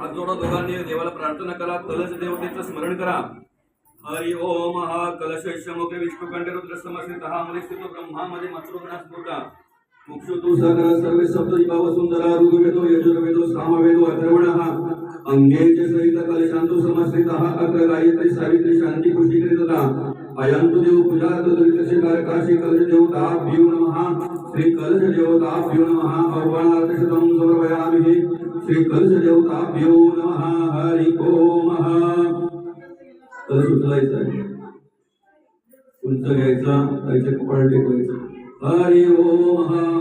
हात जोडा दोघांनी देवाला प्रार्थना करा. कलश देवतेचं स्मरण करा. हरि ओम हा कलश मुखे विष्णुकंठ रुद्र समर्थित हा मुले स्थितो ब्रह्मामध्ये मातृगणा मोठा मुक्षुतु सकल सर्वे विभाव ऋग्वेदो यजुर्वेदो सामवेदो अंगे च सहित कलशांतो समस्थितः अत्र गायत्री सावित्री शांती पुष्टी करितता अयंतु देव पूजा दुरितसे कारकाशी कलश देवताभ्यो नमः. श्री कलश देवताभ्यो नमः. आह्वानार्थ शतम समर्पयामि. श्रीकंसदेवताभ्यो नमः हरिको तर सुचलायचं आहे. उंच घ्यायचा त्याचे कपाळ टेकवायचं. हरि ओ महा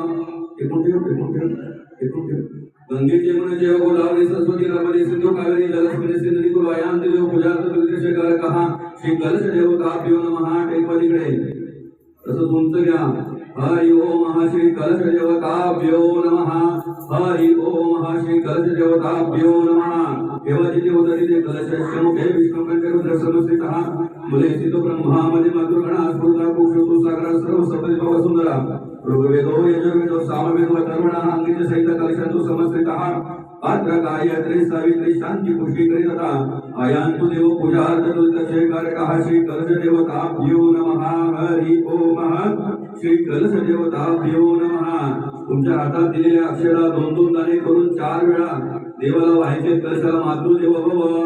ओम श्री कलश देवताभ्यो नमः. तुमच्या हातात दिलेल्या अक्षरा दोन दोन दाने करून चार वेळा देवाला व्हायचे कलशाला मातृदेव भव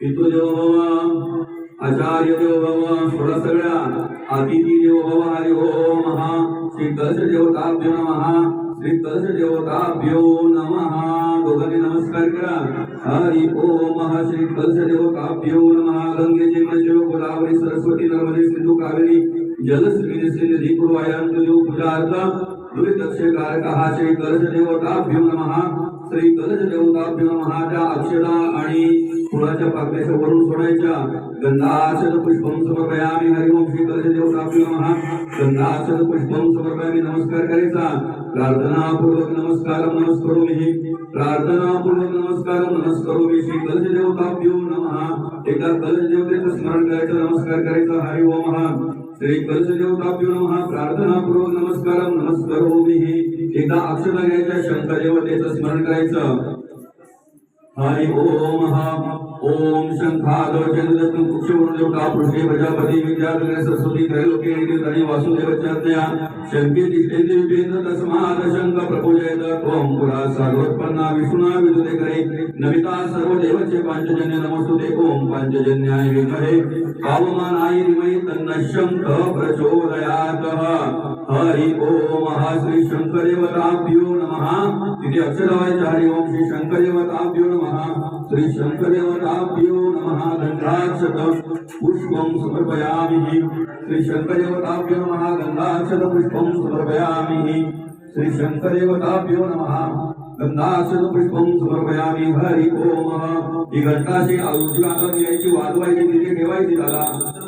पितृदेव भव आचार्य देव भव सोळा सगळ्या. अतिथी देव भव हरि ओम. श्री कलश देवताभ्यो नमः. श्री कलश देवताभ्यो नमः। दोघांनी नमस्कार करा। हरि ओम श्री कलश देवताभ्यो नमः। गंगेचे मंजू गोदावरी, सरस्वती, नर्मदे सिंधु, कावेरी श्री सिंधी पूर्वायांत देव पूजार्थ दुरितक्षकारकः श्री कलश देवताभ्यो नमः। श्री गणेश देवता महाच्या अक्षरा आणि फुलाच्या पाकळ्याच्या वरून सोडायच्या. गंधासन पुष्पम समर्पयामी. हरिओम श्री गणेश देवता महा गंधासन पुष्पम समर्पयामी. नमस्कार करायचा प्रार्थनापूर्वक नमस्कार नमस्करो मी प्रार्थनापूर्वक नमस्कार नमस्करो मी श्री गणेश देवता एका कलश देवतेचं स्मरण करायचं. नमस्कार करायचं हरिओम. महा श्री कलश देवताभ्यो नमः प्रार्थना पूर्वक नमस्कार नमस्करोमि एकदा अक्षता घ्यायच्या शंकर देवतेचं स्मरण करायचं. हरि ओम ओम शंखादो चंद्रतम कुक्षवरुण देवता पृष्ठे प्रजापति विद्याधर सरस्वती त्रैलोक्य धनी वासुदेव चर्या शंके तिष्ठेति विपेन्द्र तस्मात् शंख प्रपूजयत। त्वं पुरा सर्वोत्पन्ना विष्णुना विदुते करे। नमिता सर्वदेवचे पांचजन्य नमस्तुते। ओम पांचजन्याय विमहे। पावमानाय धीमहि तन्न शंख प्रचोदयात्। हरि ओम श्री शंकरदेवताभ्यो नमः। तिथे अक्षर लावायचे हरि ओम श्री शंकरदेवताभ्यो नमः। श्री शंकरदेवताभ्यो नमः गंधाक्षत पुष्पं समर्पयामि। श्री शंकरदेवताभ्यो नमः गंधाक्षत पुष्पं समर्पयामि। श्री शंकरदेवताभ्यो नमः गंधाक्षत पुष्पं समर्पयामि। हरि ओम। ही घंटाशी उजव्या हातात घ्यायची वाजवायची तिथे ठेवायची त्याला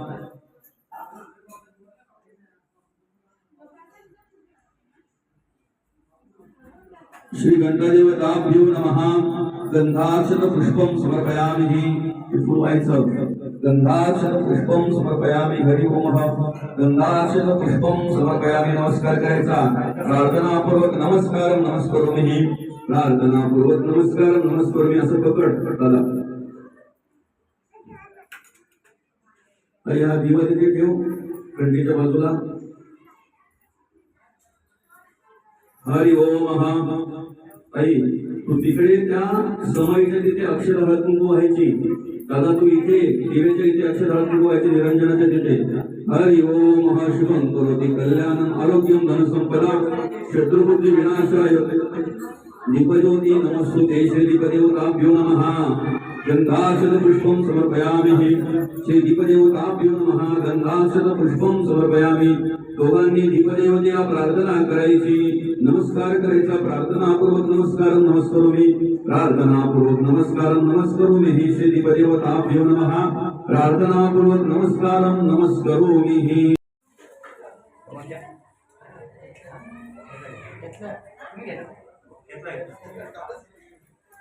श्री गणपतीवताभ्यो नम. गंधार्षण पुष्पम समर्पयामि पुरवायचं गंधार्षण पुष्पम समर्पयामि हरि ओम गंधार्षण पुष्पम समर्पयामि. नमस्कार करायचा. प्रार्थनापूर्वक नमस्कार नमस्कार मी प्रार्थनापूर्वक नमस्कार नमस्कार मी असं पकड. दादा या दिवाळी ठेव. घंटीच्या बाजूला. हरि ओम आई तू तिकडे त्या समईच्या तिथे अक्षर हळद कुंकू व्हायची. दादा, तू इथे दिव्याच्या इथे अक्षर हळद कुंकू व्हायची, निरंजनाच्या तिथे. हरि ओम महाशिवं करोति कल्याणम आरोग्यम धनसंपदा शत्रुबुद्धी विनाशाय. दीपज्योति नमस्तुते श्री दीपदेवताभ्यो नमः। गंगाक्षत पुष्पं समर्पयामि श्री दीपदेवताभ्यो नमः गंगाक्षत पुष्पं समर्पयामि दोघांनी दीपदेवतेला प्रार्थना करायची नमस्कार करायचा प्रार्थनापूर्वक नमस्कार नमस्करोमि प्रार्थनापूर्वक नमस्कार नमस्करोमि श्री दीपदेवताभ्यो नमः प्रार्थनापूर्वक नमस्कार नमस्करोमि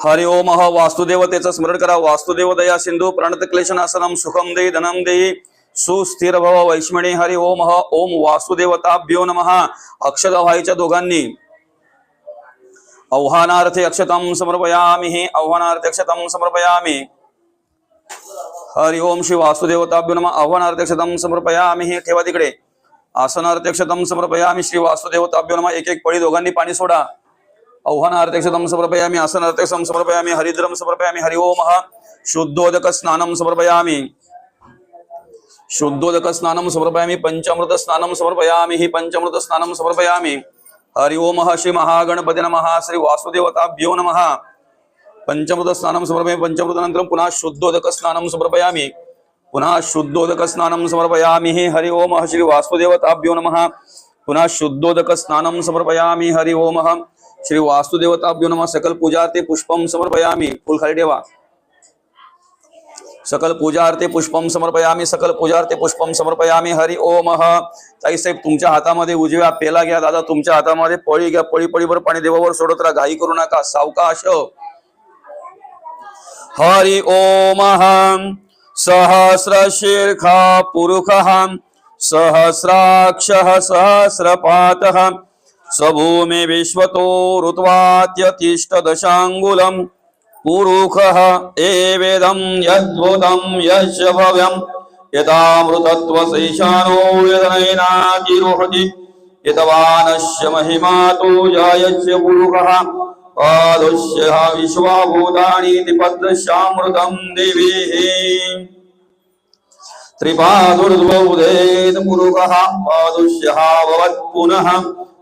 हरि ओम ह वास्तुदेवतेचं स्मरण करा. वास्तुदेव दया सिंधू प्रणत क्लेशनासनम सुखम देई धनम देई. सुस्थिर भव वैष्मणी हरि ओम ह ओम वासुदेवताभ्यो नमः. अक्षत व्हायच्या दोघांनी आव्हानार्थे अक्षतम समर्पयामि हे आव्हानार्थे अक्षतम समर्पयामि. हरि ओम श्री वासुदेवताभ्यो नमः. आव्हानार्थे अक्षतम समर्पयामि हे ठेवा तिकडे. आसनार्थे अक्षतम समर्पयामि श्री वासुदेवताभ्यो नमः. एक एक पळी दोघांनी पाणी सोडा. आव्हानार्थक्षतं समर्पयामि आसनार्थक्षतं समर्पयामि, हरिद्रं समर्पयामि, हरि ओमः शुद्धोदक स्नानं समर्पयामि। शुद्धोदक स्नानं समर्पयामि, पंचामृत स्नानं समर्पयामि, हि पंचामृत स्नानं समर्पयामि। हरि ओमः श्री महागणपती नमः, श्री वासुदेवताभ्यो नमः। पंचामृत स्नानं समर्पयामि पंचामृतानन्तरं पुनः शुद्धोदक स्नानं समर्पयामि। पुनः शुद्धोदक स्नानं समर्पयामि हरि ओमः श्री वासुदेवताभ्यो नमः। पुनः शुद्धोदक स्नानं समर्पयामि, हरि श्री वास्तुदेवताभ्यो नमः। सकल पूजार्थे पुष्पम समर्पयामि। फुल खाली ठेवा। सकल पूजार्थे पुष्पम समर्पयामी। सकल पूजार्थे पुष्पम समर्पयामी। हरि ओम ताई साहेब, तुमच्या हातामध्ये उजव्या पेला घ्या. दादा, तुमच्या हातामध्ये पळी घ्या. पळी पळीभर पाणी देवावर सोडत राहा. घाई करू नका. सावकाश. हरि ओम सहस्र सहस्रशीर्षा पुरुषः सहस्राक्षः सहस्रपातः स्वभूमि विश्वतो ऋत्वात्यतिष्ठदशाङ्गुलम् पुरुषः एवेदं यद्भुतं यश्च भव्यं। यथामृतत्वशैशानो यदनयनातिरोहति यतवानस्य महिमा तु जायस्य पुरुषः पादस्य विश्वाभूतानि निपद्रश्यामृतं देवीः। त्रिपादुर्द्वौदेत पुरुषः पादुष्यः भवत् पुनः।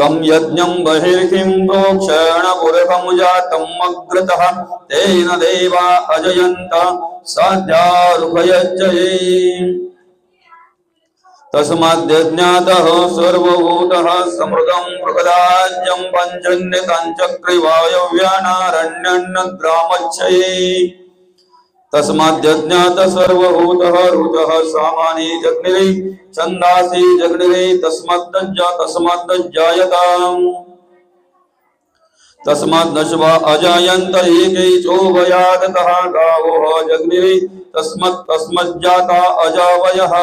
तं यज्ञं बहिर्हिं प्रोक्षणपुरखमुजातम् अग्रतः तेन देवा अजयन्त साध्यारुभयजये तस्माद्यज्ञातः सर्वभूतः समृतं प्रकदाज्यं तस्माद्यज्ञात सर्वभूतः ऋतः सामानि जग्निरे, छन्दासि जग्निरे तस्माद्दज्जा तस्माद्दज्जायताम् तस्माद्नश्वा अजायन्त एकै चोभयादतः गावोः जग्निरे, तस्मत् तस्मज्जाता अजावयः।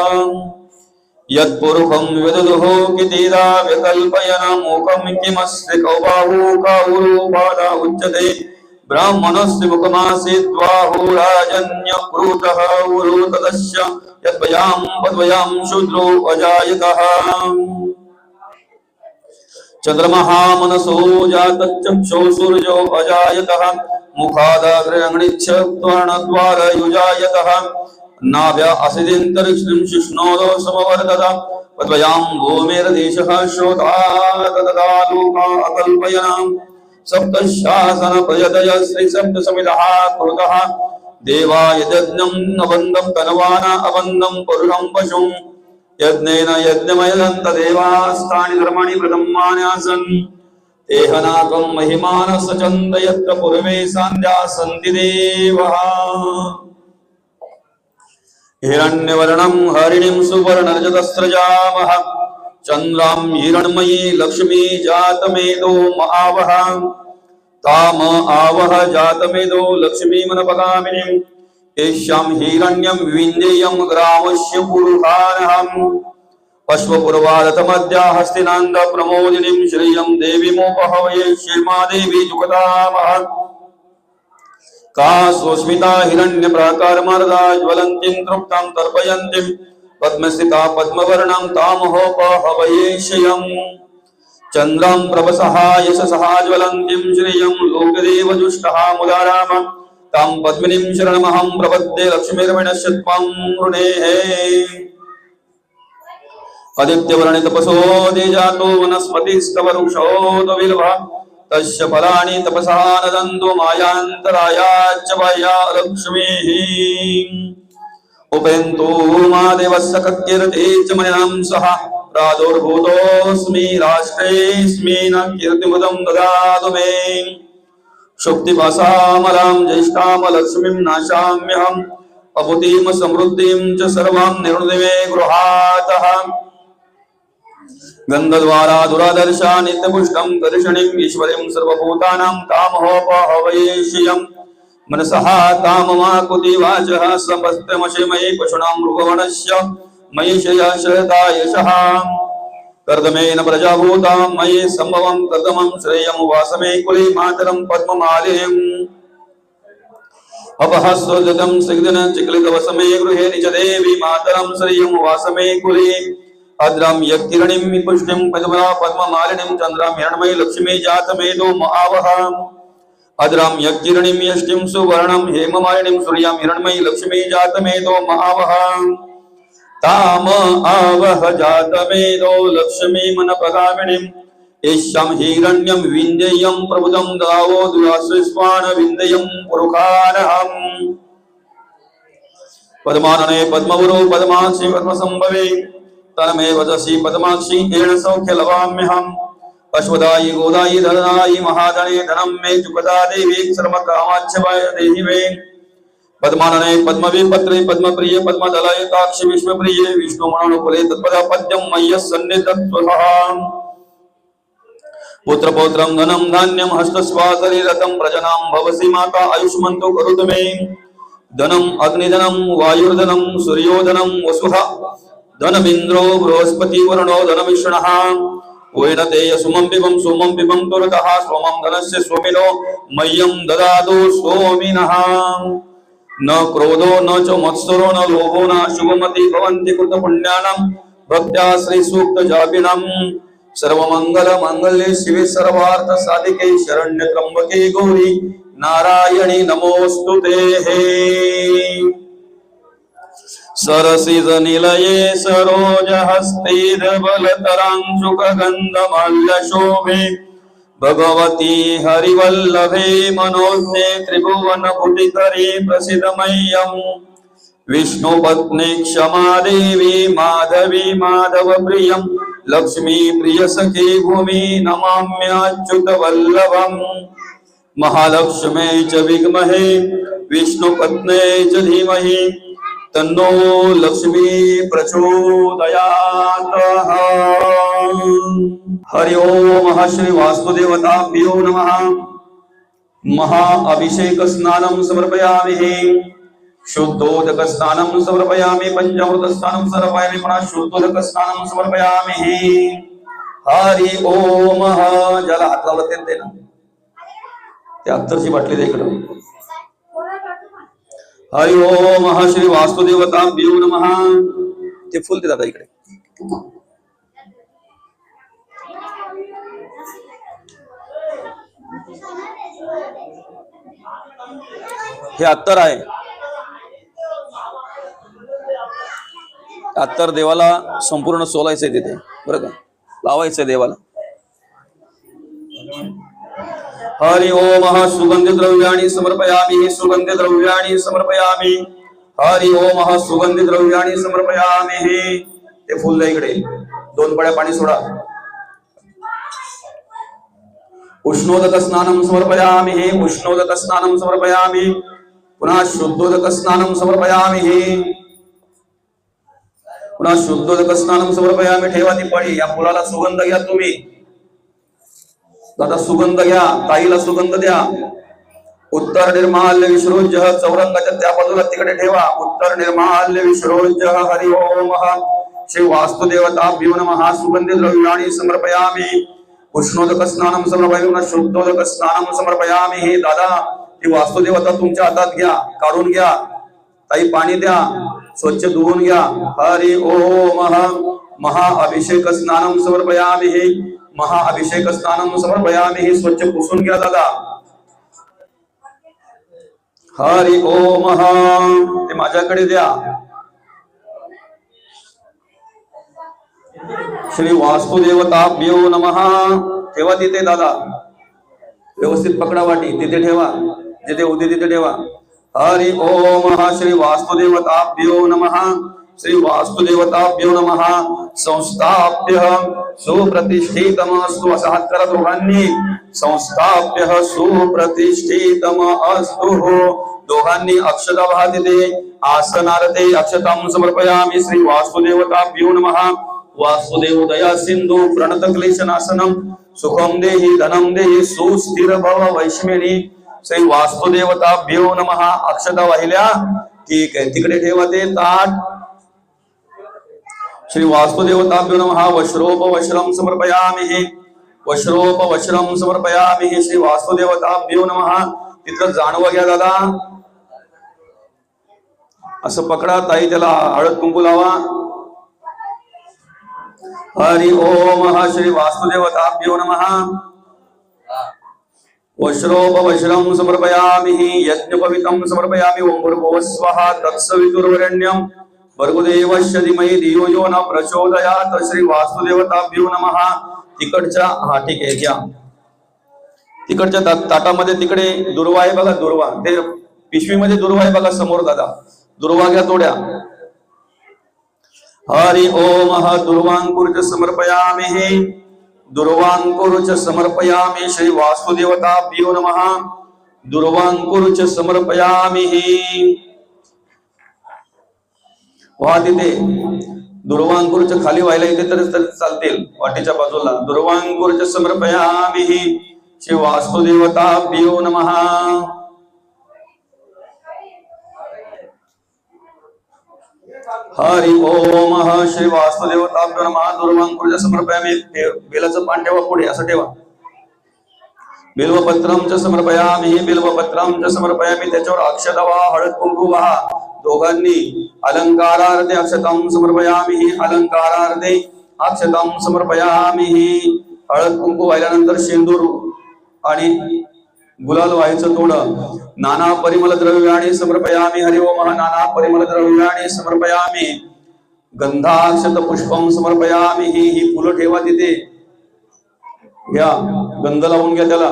यत्पुरुषं विदुः कितीदा विकल्पयन मूकं किमस्य कौबाहु उच्यते। ब्राह्मणस्य मुखमासीद्बाहुराजन्यप्रूतः होराजन्यक्रूतः तदस्य यद्वयां पद्वयां शूद्रो अजायतः। चन्द्रमः मनसो जातच्चक्षो सूर्यो अजायतः मुखादग्रगणिच्छत्वर्णद्वारयुजायतः नाभ्या असिदिन्तरिक्षं शिष्णोदो समवर्तत पद्वयां भूमिर्देशः श्रोता तदा लोका अकल्पयनाम् सप्तशासन प्रयतय श्री सप्त समितः कृतः देवा यज्ञं अबन्धं तनवाना अबन्धं पुरुषं पशुं। यज्ञेन यज्ञमयदन्त देवास्तानि धर्माणि प्रथमान्यासन् तेहनाकं महिमान सचन्द यत्र पूर्वे सान्ध्या सन्ति देवः। हिरण्यवर्णं हरिणीं सुवर्णरजतस्रजामः चन्द्रां हिरण्मयी लक्ष्मी जातमेदो महावः। ताम आवह जातमेदो लक्ष्मीमनपगामिनीम् येषां हिरण्यं विन्देयं ग्रामस्य पुरुषानहम् अश्वपुरवारथमद्या हस्तिनान्द प्रमोदिनीं श्रियं देवीमुपहवये श्रीमादेवी जुगतामः। का सुस्मिता हिरण्यप्राकारमर्दा ज्वलन्तीं तृप्तां तर्पयन्तीं पद्मस्थिता पद्मवर्णं तामहोपहवये श्रियम् चन्द्रं प्रभसः यशसः ज्वलन्तीं श्रियं लोकदेवजुष्टः मुदाराम। तां पद्मिनीं शरणमहं प्रपद्ये लक्ष्मीर्विणश्य त्वं ऋणेः आदित्यवर्णे तपसो जातो वनस्पतिस्तव वृक्षोदविल्भ तस्य फलानि तपसः नदन्तु मायान्तरायाच्च वया लक्ष्मीः। उपेन्तु मा देवस्य ककीर्ते च मनिनां सह। प्रादुर्भूतोऽस्मि, राष्ट्रेऽस्मि न कीर्तिमुदं ददातु मे। शुक्तिभासामलां ज्येष्ठामलक्ष्मीं नाशाम्यहम् अभूतिं समृद्धिं च सर्वां निर्णुदिमे गृहातः। गन्धद्वारा दुरादर्शा नित्यपुष्टं दर्शनीम् ईश्वरीं सर्वभूतानां तामहोपहवयेष्यम् मनसः ताममाकुति वाचः समस्तमशि मयि पशूनां मृगवणस्य मयि शया यशः कर्दमेन प्रजाभूतां मयि सम्भवं कर्दमं श्रेयं वासमे कुले मातरं पद्ममालिम् अपहस्वगतं सिग्धन चिक्लितवसमे गृहे निज मातरं श्रियं वासमे कुले। अद्रां यक्किरणीं पुष्टिं पद्मना पद्ममालिनीं चन्द्रां हिरण्मयी लक्ष्मी जातमेदो महावः। अद्रां यक्किरणीं यष्टिं सुवर्णं हेममालिनीं सूर्यां हिरण्मयी लक्ष्मी जातमेदो महावः। ताम आवह जातमेदो लक्ष्मी मन मनपगामिनीम् येषां हिरण्यं विन्देयं प्रबुदं दावो दुराश्रिस्वान विन्देयं पुरुखानहम् पद्मानने पद्मवरो पद्माक्षि पद्मसम्भवे तनमे वदसि पद्माक्षि येन सौख्य लवाम्यहम् अश्वदायि गोदायि धनायि महाधने धनं मे चुकदा देवी सर्वकामाच्छवाय देहि मे पद्मानने पद्मविपत्रे पद्मप्रिय पद्मदलयताक्षि विश्वप्रिये विष्णुमनोनुकुले तत्पदा पद्यं मय्यः सन्निधत्वः पुत्रपौत्रं धनं, धान्यं हस्तस्वातरि रतं प्रजनां, भवसि माता, आयुष्मन्तो करोतु मे। धनम् अग्निधनं, वायुर्धनं सूर्योधनं वसुः, धनमिन्द्रो बृहस्पति वरुणो क्रोधो, न च मत्सरो, न लोभो, न शुभमति भवन्ति कृतपुण्यानां भक्त्या श्रीसूक्तजापिनम् सर्वमङ्गलमाङ्गल्ये शिवे सर्वार्थ साधिके शरण्य त्र्यम्बके गौरी। नारायणी नमोऽस्तु ते। सरसिज निलये सरोज हस्ते धवलतरांशुकगन्धमाल्यशोभे भगवती हरिवल्लभे मनोज्ञे त्रिभुवन पुटिकरे प्रसिद्धमय्यम्। विष्णुपत्नी क्षमा देवी माधवी माधव प्रियं लक्ष्मी प्रियसखी भूमि नमाम्याच्युत वल्लभम् महालक्ष्मे च विद्महे विष्णुपत्ने च धीमहि। तन्नो लक्ष्मी प्रचोदयात्। हरि ओम श्री वास्तुदेवताभ्यो नमः। महा अभिषेक स्नानं समर्पयामि शुद्धोदक स्नानं समर्पयामि पंचामृत स्नानं समर्पयामि पुनः शुद्धोदक स्नानं समर्पयामि हरि ओम ज्याला हात लावला ते ना ते अत्तरची बाटली इकडं. हरि ओम श्री वास्तुदेवताभ्यो महा ते फुल ते दादा इकडे. हे अत्तर आहे. अत्तर देवाला संपूर्ण सोलायचंय तिथे. बरं का? लावायचंय देवाला. हरि ओम सुगंध द्रव्याणी समर्पयामि सुगंध द्रव्याणी समर्पयामि। हरि ओम सुगंध द्रव्याणी समर्पयामि ते फुल इकडे. दोन पड्या पाणी सोडा. उष्णोदक स्नानं समर्पयामि उष्णोदक स्नानम समर्पयामि। पुन्हा शुद्धोदक स्नानं समर्पयामि पुन्हा शुद्धोदक स्नानम समर्पयामि ठेवा ती पडी या फुलाला सुगंध घ्या तुम्ही. दादा सुगंध घ्या ताईला सुगंध द्या. उत्तर निर्माल्य विश्रोज चौरंगाच्या त्या बाजूला तिकडे ठेवा. उत्तर निर्माल्य विश्रोज हरि ओम. श्री वास्तुदेवता नमः. सुगंधी द्रव्याणी समर्पयामि. उष्णोदक स्नान समर्पयामि शुद्धोदक स्नानं समर्पयामि. हे दादा ती वास्तुदेवता तुमच्या हातात घ्या काढून घ्या. ताई पाणी द्या स्वच्छ धुवून घ्या. हरि ओम. महा अभिषेक समर्पयामि. हे महाअभिषेक स्नानं समर्पयामि हे स्वच्छ पुसून घ्या दादा. हरि ओम ते माझ्याकडे द्या. श्री वास्तुदेवताभ्यो नमः. ठेवा तिथे दादा. व्यवस्थित पकडा वाटी. तिथे ठेवा. जिथे होते तिथे ठेवा. हरि ओम श्री वास्तुदेवताभ्यो नमहा श्री वास्तुदेवताभ्यो नमः। संस्थाप्य सुप्रतिष्ठितमस्तु करा संस्थाप्य सुप्रतिष्ठितम अस्तु दोघांनी अक्षता तिथे आसनारते अक्षतां समर्पयामि श्री वास्तुदेवताभ्यो नमः। सिंधू प्रणत क्लेशनाशनम सुखम देहि धनम देहि सुस्थिर भव वैष्मेनी श्री वास्तुदेवताभ्यो नमः। अक्षता वाहिल्या ठीक आहे, तिकडे ठेवा ते ताट। श्री वास्तुदेवताभ्यो नमः वश्रोप वश्रम समर्पयामि वश्रोप वश्रम समर्पयामि श्री वास्तुदेवताभ्यो नमः. तिथलं जाणवं घ्या दादा. असं पकडा ताई त्याला हळद कुंकू लावा. हरि ओम श्री वास्तुदेवताभ्यो नमः. वश्रोपवश्रम समर्पयामि यज्ञपवितं समर्पयामि. ओम भूर्भुवः स्वः तत्सवितुर्वरेण्यं भर्गुदेवस्य धीमहि धियो यो न प्रचोदयात् श्री वासुदेवताभ्यो नमः। तिकडच्या हा ठीक आहे घ्या. तिकडच्या ताटामध्ये तिकडे दुर्वा आहे बघा दुर्वा. ते पिशवीमध्ये दुर्वा आहे बघा समोर दादा. दुर्वा घ्या तोड्या हरि ओम दुर्वांकुर्च समर्पयामि दुर्वांकुर्च समर्पयामि श्री वासुदेवताभ्यो नमः। दुर्वांकुर्च समर्पयामि वा तिथे. दुर्वांकुरच्या खाली व्हायला इथे तर चालतील. वाटेच्या बाजूला. दुर्वांकुरच समर्पयामि श्री वास्तुदेवता पियो नमहा हरि ओम श्री वास्तुदेवता नमः. दुर्वांकुरच समर्पयामि. हे बेलाचं पान ठेवा पुढे असं ठेवा. बिल्वपत्रम च समर्पयामि बिल्वपत्रम च समर्पयामि. त्याच्यावर अक्षता हळद कुंकू वाहा. दोघांनी अलंकारार्थे अक्षतां समर्पयामि अलंकारार्थे अक्षतां समर्पयामि. हळद कुंकू वाहिल्यानंतर शेंदूर आणि गुलाल व्हायचं थोडं नाना परिमल द्रव्याने समर्पयामि हरि ओम नाना परिमल द्रव्याणी समर्पयामि. गंधाक्षत पुष्पम समर्पयामि ही ही फुलं ठेवा तिथे. घ्या गंध लावून घ्या त्याला.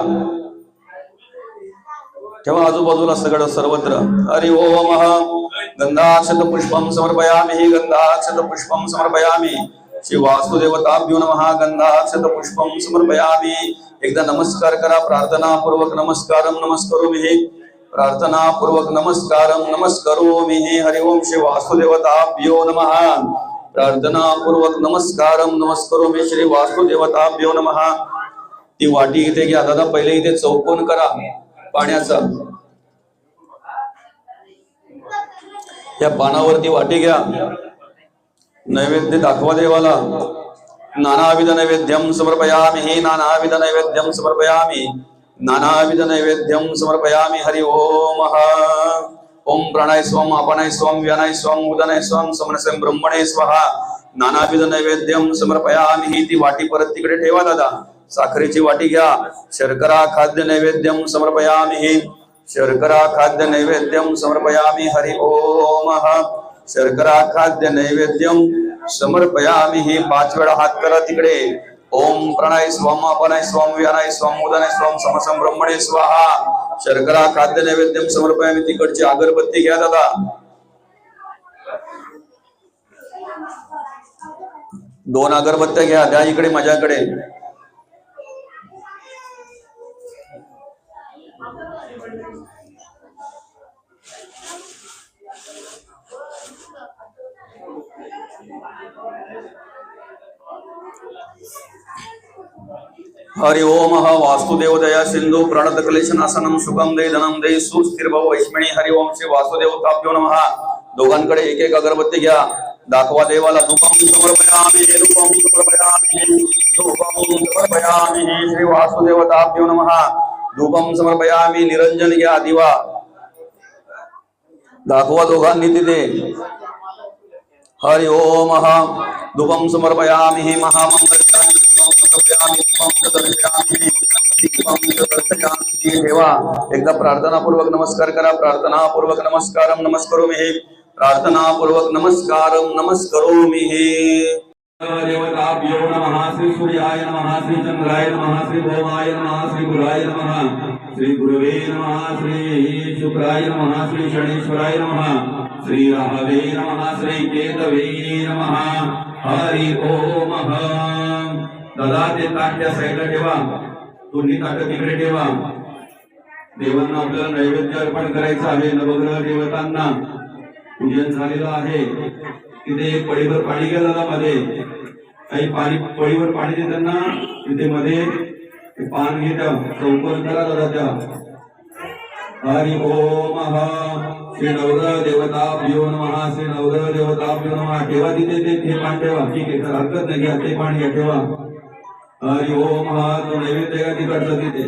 तेव्हा आजूबाजूला सगळं सर्वत्र. हरि ओम गंधाक्षत पुष्पम समर्पयामि. गंधाक्षत पुष्पम समर्पयामि. श्री वासुदेवताभ्यो नमः. गंधाक्षत पुष्पम समर्पयामि. एकदा नमस्कार करा. प्रार्थनापूर्वक नमस्कार नमस्करोमि. प्रार्थनापूर्वक नमस्कार नमस्करोमि. हरि ओम श्री वासुदेवताभ्यो नमः. प्रार्थनापूर्वक नमस्कार नमस्कारम नमस्करोमि. श्री वासुदेवताभ्यो नमः. ती वाटी इथे घ्या. दादा पहिले इथे चौकोन करा. पाण्याचा. या पानावरती वाटी घ्या. नैवेद्य दाखवा देवाला. नानाविध नैवेद्यम समर्पयामि. नानाविध नैवेद्यम समर्पयामि. नानाविध नैवेद्यम समर्पयामि. हरि ओम ओम प्राणाय स्वम आपणाय स्वम व्यानाय स्वम उदनाय स्वम समनसम ब्रह्मणे स्वाहा. नानाविध नैवेद्यम समर्पयामी. ही ती वाटी परत तिकडे ठेवा दादा. साखरेची वाटी घ्या. शर्करा खाद्य नैवेद्यम समर्पयामि. शर्करा खाद्य नैवेद्यम समर्पयामि. हरि ओम. शर्करा खाद्य नैवेद्यम समर्पयामि. ही पाच वेळा हात करा तिकडे. ओम प्रणय स्वम अपनय स्वम व्यानय स्वम उदनय स्वम समसम ब्रह्मणे स्वाहा. शर्करा खाद्य नैवेद्यम समर्पयामी. तिकडची अगरबत्ती घ्या दादा. दोन अगरबत्त्या घ्या. द्या इकडे, माझ्याकडे. हरि ओम वासुदेव दया सिंधु प्रणत क्लेशनासनम सुगम दे धनम दे सुस्थिर भव वैष्मणी हरि ओम श्री वासुदेव ताभ्यो नमः। दोघांकडे एक एक अगरबत्ती घ्या. दाखवा देवाला धूपम समर्पयामि धूपम समर्पयामि धूपम समर्पयामि, श्री वासुदेव ताभ्यो नमः। धूपम समर्पयामि, निरंजन घ्या, दिवा। दाखवा दोघांनी तिथे. हरि ओम धूपम समर्पयामि दर्शयामि देवा, एकदा प्रार्थनापूर्वक नमस्कार करा, प्रार्थनापूर्वक नमस्कारम नमस्करोमि प्रार्थनापूर्वक नमस्कारम नमस्करोमि देवताभ्यो नमः, श्री सूर्याय नमः, श्री चंद्राय नमः, श्री भौमाय नमः, श्री गुराय नमः, श्री गुरुवे नमः, श्री शुक्राय नमः, श्री शनीश्वराय नमः। श्री राहवे नमः श्री केतवे नमः हरि ओम दादा ते ताट त्या साईडला ठेवा दोन्ही ताट तिकडे ठेवा. देवांना आपल्याला नैवेद्य अर्पण करायचं आहे नवग्रह देवतांना. पूजन झालेलं आहे. तिथे एक पळीवर पाणी घ्या दादा मध्ये. काही पाणी पळीवर पाणी देताना तिथे मध्ये पान घेत्या चौकोन करा दादा त्या हरि ओम श्री नवर देवताभ्यो नमः। श्री नवर देवताभ्यो नमः। ठेवा तिथे ते ते पान ठेवा. ठीक आहे तर हरकत नाही घ्या ते पाणी घ्या ठेवा. हरि ओम तो नैवेद्य का तिकडचं तिथे?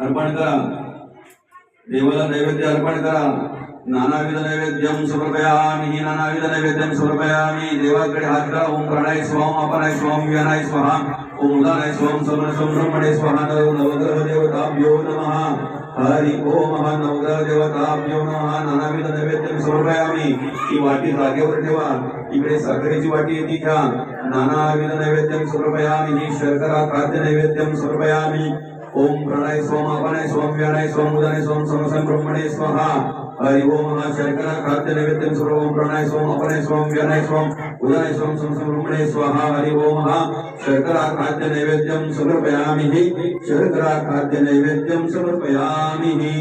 अर्पण करा. देवाला नैवेद्य अर्पण करा. नानाविध नैवेद्यम समर्पयामि नानाविध नैवेद्यम समर्पयामी. देवाकडे हात करा. ओम प्रणाय स्वाम अपनाय स्वाम व्यनाय स्वाहा. ओम उदानय स्वम समन स्वम ब्रह्मणे स्वाहा नव नवग्रह देवताभ्यो नमः हरि ओम हा नवग्रह देवताभ्यो नमः नानाविध नैवेद्यम समर्पयामि ही वाटी जागेवर ठेवा इकडे साखरेची वाटी ती घ्या नानाविध नैवेद्यम समर्पयामि ही शर्करा खाद्य नैवेद्यम समर्पयामि ओम प्रणय सोम, अपनय सोम, व्यानय सोम उदनय सोम समसम ब्रह्मणे स्वाहा। हरि ओम नमः शंकर खाद्य नैवेद्यम सर्वम प्रणय सोम अपने सोम व्यनय सोम उदय सोम समसम ब्रह्मणे स्वाहा, हरि ओम शर्करा खाद्य नैवेद्यम समर्पयामि। शर्करा खाद्य नैवेद्यम समर्पयामि।